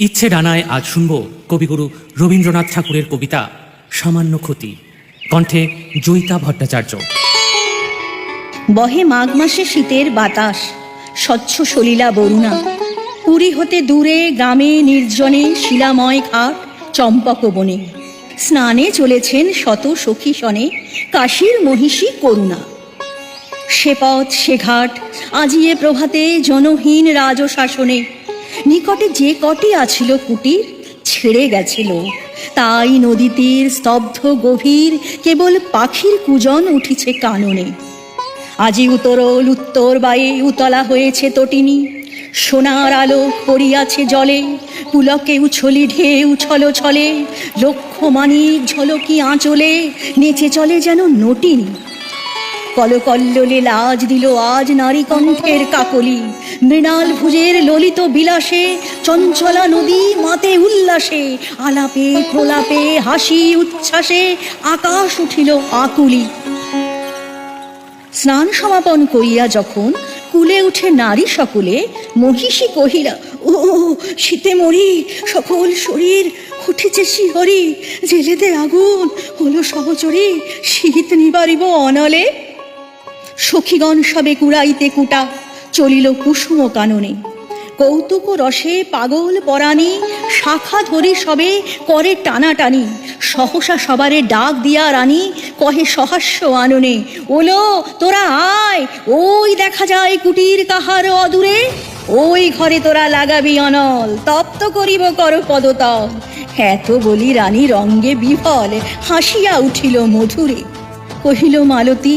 ইচ্ছে ডানায় আজ শুনব কবিগুরু রবীন্দ্রনাথ ঠাকুরের কবিতা সামান্য ক্ষতি। কণ্ঠে জয়িতা ভট্টাচার্য। বহে মাঘ মাসে শীতের বাতাস, স্বচ্ছ সলিলা বরুণা। পুরী হতে দূরে গ্রামে নির্জনে শিলাময় ঘাট, চম্পক বনে। স্নানে চলেছেন শত সখী সনে, কাশীর মহিষী করুণা। সে পথ, সে ঘাট, আজিয়ে প্রভাতে জনহীন রাজশাসনে। নিকটে যে কটি আছিল কুটির, ছেড়ে গেছিল। তাই নদীতীর স্তব্ধ গভীর কেবল পাখির কুজন উঠিছে কাননে। আজি উত্তরল উত্তর বায়ে উতলা হয়েছে তটিনী। সোনার আলো পড়িয়াছে জলে, পুলকে উছলি ঢেউ ছল ছলে লক্ষ মানিক ঝলকি আঁচলে, নেচে চলে যেন নটিনী। কলকল্লোলে লাজ দিল আজ নারী কণ্ঠের কাকলি। মৃণাল ভুজের ললিত বিলাসে, চঞ্চলা নদী মাতে উল্লাসে, আলাপে প্রলাপে হাসি উচ্ছ্বাসে আকাশ উঠিল আকুলি। স্নান সমাপন করিয়া যখন কুলে উঠে নারী সকলে, মহিষী কহিলা, ও, শীতে মরি, সকল শরীর উঠেছে শিহরি, জেলেতে আগুন, হলো সহচরী, শীত নিবারিব অনলে। সখীগণ সবে কুড়াইতে কুটা, চলিল কুসুম কাননে। কৌতুক রসে পাগল পরাণী, শাখা ধরি সবে করে টানাটানি। সহসা সবারে ডাক দিয়া রানী, কহে সহাস্য আননে, ওলো, তোরা আয়, ওই দেখা যায় কুটির কাহার অদূরে। ওই ঘরে তোরা লাগাবি অনল, তপ্ত করিব কর পদতল। এত বলি রানী, রঙ্গে বিফল, হাসিয়া উঠিল মধুরে। কহিল মালতী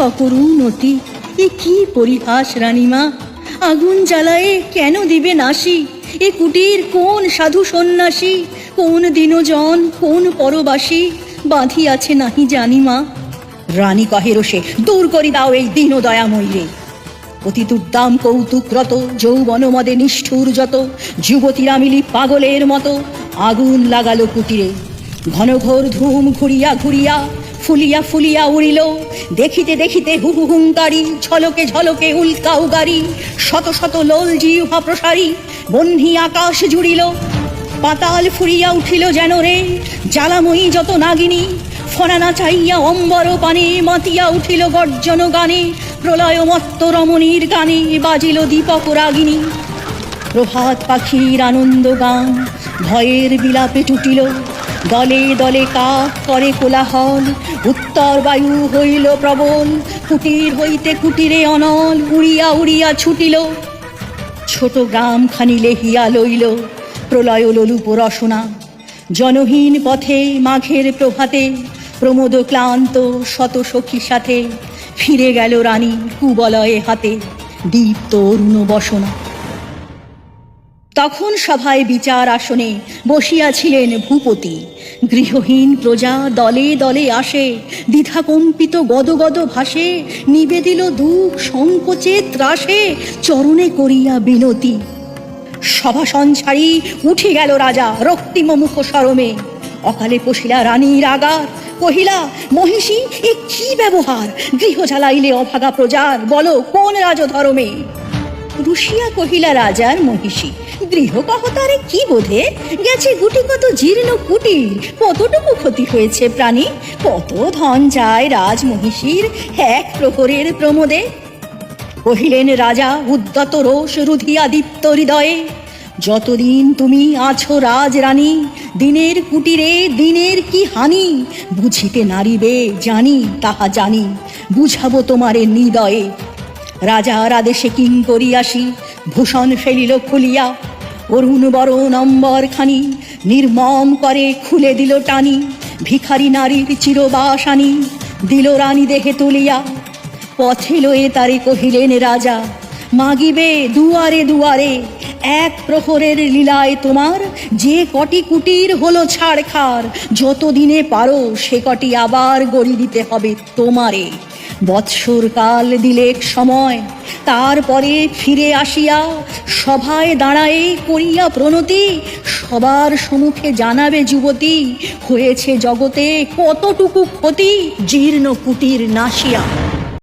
সকরুণতি এ কি পরিহাস রানীমা? আগুন জ্বালায়ে কেন দিবে নাসি এ কুটির কোন সাধু সন্ন্যাসী? কোন দিনজন, কোন পরবাসী? বাঁধিয়াছে নাহি জানিমা। রানী কহে রোষে, দূর করি দাও এই দীন দয়াময়ীরে অতি দুর্দাম কৌতুকরত, যৌবন মদে নিষ্ঠুর যত। যুবতীরা মিলি পাগলের মতো আগুন লাগালো কুটিরে। ঘনঘোর ধূম ঘুরিয়া ঘুরিয়া, ফুলিয়া ফুলিয়া উড়িল। দেখিতে দেখিতে হু হু হুঙ্কারি, ঝলকে ঝলকে উল্কা উগারি, শত শত লোল জিহা প্রসারী বহ্নি আকাশ জুড়িল। পাতাল ফুরিয়া উঠিল যেন রে, জ্বালাময়ী যত নাগিনী, ফনানা চাইয়া অম্বর পানে মাতিয়া উঠিল গর্জন গানে প্রলয় মত্ত রমণীর গানে বাজিল দীপক রাগিনী। প্রভাত পাখির আনন্দ গান, ভয়ের বিলাপে টুটিল। দলে দলে কাক করে কোলাহল। উত্তর বায়ু হইল প্রবল, কুটির হইতে কুটিরে অনল, উড়িয়া উড়িয়া ছুটিল। ছোট গ্রাম খানি লেহিয়া লইল, প্রলয় ললুপ রসনা। জনহীন পথে মাঘের প্রভাতে, প্রমোদ ক্লান্ত শত সখীর সাথে, ফিরে গেল রানী কুবলয়ে হাতে, দীপ্ত অরুণ বসনা। তখন সভায় বিচার আসনে বসিয়াছিলেন ভূপতি। গৃহহীন প্রজা দলে দলে আসে, দ্বিধাকম্পিত গদগদ ভাসে, নিবেদিল দুঃখ সংকোচে ত্রাসে চরণে করিয়া বিনতি। সভাসন ছাড়ি উঠে গেল রাজা রক্তিম মুখ সরমে। অকালে পশিলা রানীর আগার, কহিলা, মহিষী, এ কি ব্যবহার? গৃহ জ্বালাইলে অভাগা প্রজার, বলো, কোন রাজধর্মে? রুশিয়া কহিলা রাজার মহিষী গৃহ কহতারে কি বোধে? গেছে গুটি কত জীর্ণ কুটির কতটুকু ক্ষতি হয়েছে প্রাণী? কত ধন যায় রাজ মহিষীর এক প্রহরের প্রমোদে? কহিলেন রাজা, উদ্যত রোষ রুধিয়া দীপ্ত হৃদয়ে, যতদিন তুমি আছো রাজ রানী দিনের কুটিরে দিনের কি হানি? বুঝিতে নারিবে জানি, তাহা জানি, বুঝাবো তোমারে নিদয়ে রাজার আদেশে কিং করিয়াসি ভূষণ ফেলিল খুলিয়া। অরুণ বরণ অম্বর খানি নির্মম করে খুলে দিল টানি। ভিখারি নারীর চিরবাসানি দিল রানী দেহে তুলিয়া। পথে লয়ে তারে কহিলেন রাজা, মাগিবে দুয়ারে দুয়ারে, এক প্রহরের লীলায় তোমার যে কটি কুটির হলো ছাড়খার যত দিনে পারো সে কটি আবার গড়ি দিতে হবে তোমারে। বৎসর কাল দিলেক সময়, তারপরে ফিরে আসিয়া সভায় দাঁড়ায়ে করিয়া প্রণতি, সবার সম্মুখে জানাবে যুবতী, হয়েছে জগতে কতটুকু ক্ষতি, জীর্ণ কুটির নাসিয়া